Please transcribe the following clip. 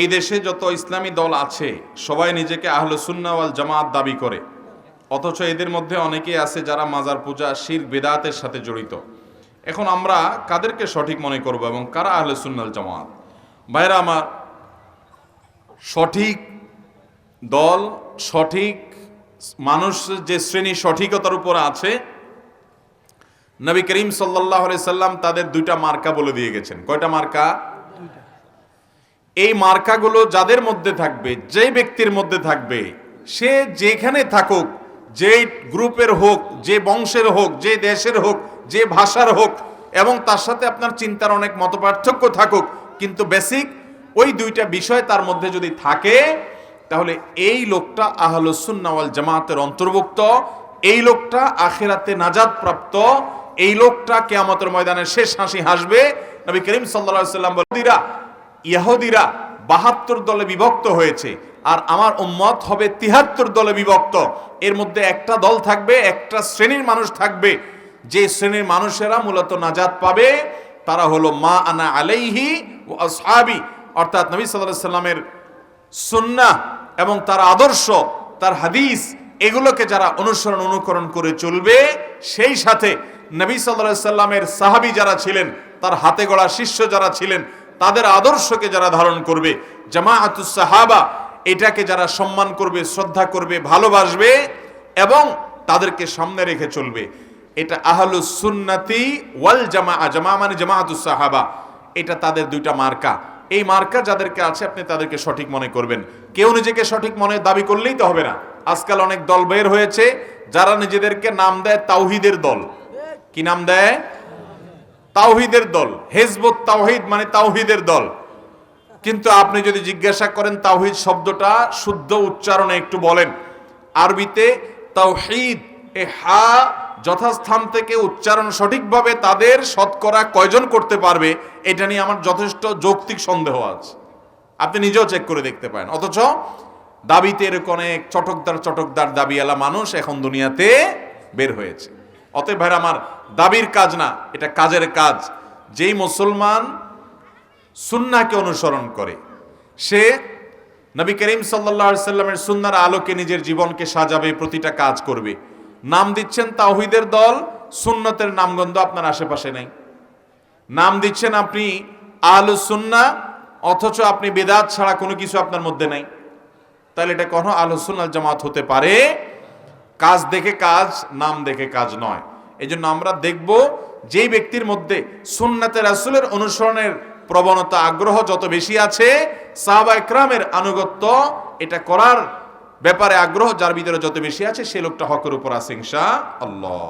এই দেশে যত ইসলামী দল আছে, সবাই নিজেকে আহলে সুন্নাওয়াল জামাত দাবি করে। অথচ এদের মধ্যে অনেকেই আছে যারা মাজার পূজা, শির, বেদাতের সাথে জড়িত। এখন আমরা কাদেরকে সঠিক মনে করব এবং কারা আহলে সুন্নাল জামাত? ভাইরা আমার, সঠিক দল, সঠিক মানুষ যে শ্রেণি সঠিকতার উপর আছে, নবী করিম সাল্লাহ সাল্লাম তাদের দুইটা মার্কা বলে দিয়ে গেছেন। কয়টা মার্কা? এই মার্কাগুলো যাদের মধ্যে থাকবে যে ব্যক্তির মধ্যে থাকবে, সে যেখানে থাকুক যে গ্রুপের হোক, যে বংশের হোক, যে দেশের হোক, যে ভাষার হোক, এবং তার সাথে আপনার চিন্তার অনেক মতপার্থক্য থাকুক, কিন্তু বেসিক ওই দুইটা বিষয় তার মধ্যে যদি থাকে, তাহলে এই লোকটা আহলুসুন্নাওয়াল জামাতের অন্তর্ভুক্ত, এই লোকটা আখেরাতে নাজাদ প্রাপ্ত এই লোকটা কেয়ামতের ময়দানে শেষ হাসি হাসবে। নবী করিম সাল্লা সাল্লাম বলিরা ইহুদিরা বাহাত্তর দলে বিভক্ত হয়েছে, আর আমার উম্মত হবে তিহাত্তর দলে বিভক্ত। এর মধ্যে একটা দল থাকবে, একটা শ্রেণির মানুষ থাকবে। যে শ্রেণির মানুষেরা মূলত নাজাত পাবে, তারা হলো মা আনা আলাইহি ও আসহাবি। অর্থাৎ নবী সাল্লাহ সাল্লামের সুন্নাহ এবং তার আদর্শ, তার হাদিস, এগুলোকে যারা অনুসরণ, অনুকরণ করে চলবে, সেই সাথে নবী সাল্লাহ সাল্লামের সাহাবি যারা ছিলেন, তার হাতে গড়া শিষ্য যারা ছিলেন তাদের আদর্শকে যারা ধারণ করবে, জামাআতুস সাহাবা, এটাকে যারা সম্মান করবে, শ্রদ্ধা করবে, ভালোবাসবে এবং তাদেরকে সামনে রেখে চলবে। এটা আহলুস সুন্নাতি ওয়াল জামা জামা মানে জামাআতুস সাহাবা। এটা তাদের দুইটা মার্কা। এই মার্কা যাদেরকে আছে, আপনি তাদেরকে সঠিক মনে করবেন। কেউ নিজেকে সঠিক মনে দাবি করলেই তো হবে না। আজকাল অনেক দল বের হয়েছে, যারা নিজেদেরকে নাম দেয় তাওহিদের দল। কি নাম দেয়? তাওহিদের দল, হেজবত তাওহিদ মানে তাওহিদের দল। কিন্তু আপনি যদি জিজ্ঞাসা করেন তাওহিদ শব্দটা শুদ্ধ উচ্চারণে একটু বলেন। আরবিতে তাওহিদ, এ হা যথাস্থান থেকে উচ্চারণ সঠিকভাবে তাদের শতকরা কয়জন করতে পারবে, এটা নিয়ে আমার যথেষ্ট যৌক্তিক সন্দেহ আছে। আপনি নিজেও চেক করে দেখতে পারেন। অথচ দাবিতে এরকম অনেক চটকদার চটকদার দাবিওয়ালা মানুষ এখন দুনিয়াতে বের হয়েছে। অতএব ভাইরা আমার দাবির কাজ না, এটা কাজের কাজ। যেই মুসলমান সুন্নাকে অনুসরণ করে, সে নবী করিম সাল্লা সাল্লামের সুন্নার আলোকে নিজের জীবনকে সাজাবে, প্রতিটা কাজ করবে। নাম দিচ্ছেন তাওহিদের দল, সুন্নতের নামগন্ধ আপনার আশেপাশে নেই। নাম দিচ্ছেন আপনি আলু সুন্না অথচ আপনি বেদাত ছাড়া কোনো কিছু আপনার মধ্যে নাই। তাহলে এটা কখনো আলু সুন্নাল জামাত হতে পারে কাজ দেখে কাজ, নাম দেখে কাজ নয়। এই জন্য আমরা দেখব যেই ব্যক্তির মধ্যে সুন্নাতে রাসুলের অনুসরণের প্রবণতা, আগ্রহ যত বেশি আছে, সাহাবা একরামের আনুগত্য এটা করার ব্যাপারে আগ্রহ যার ভিতরে যত বেশি আছে, সে লোকটা হকের উপর আছে ইনশা আল্লাহ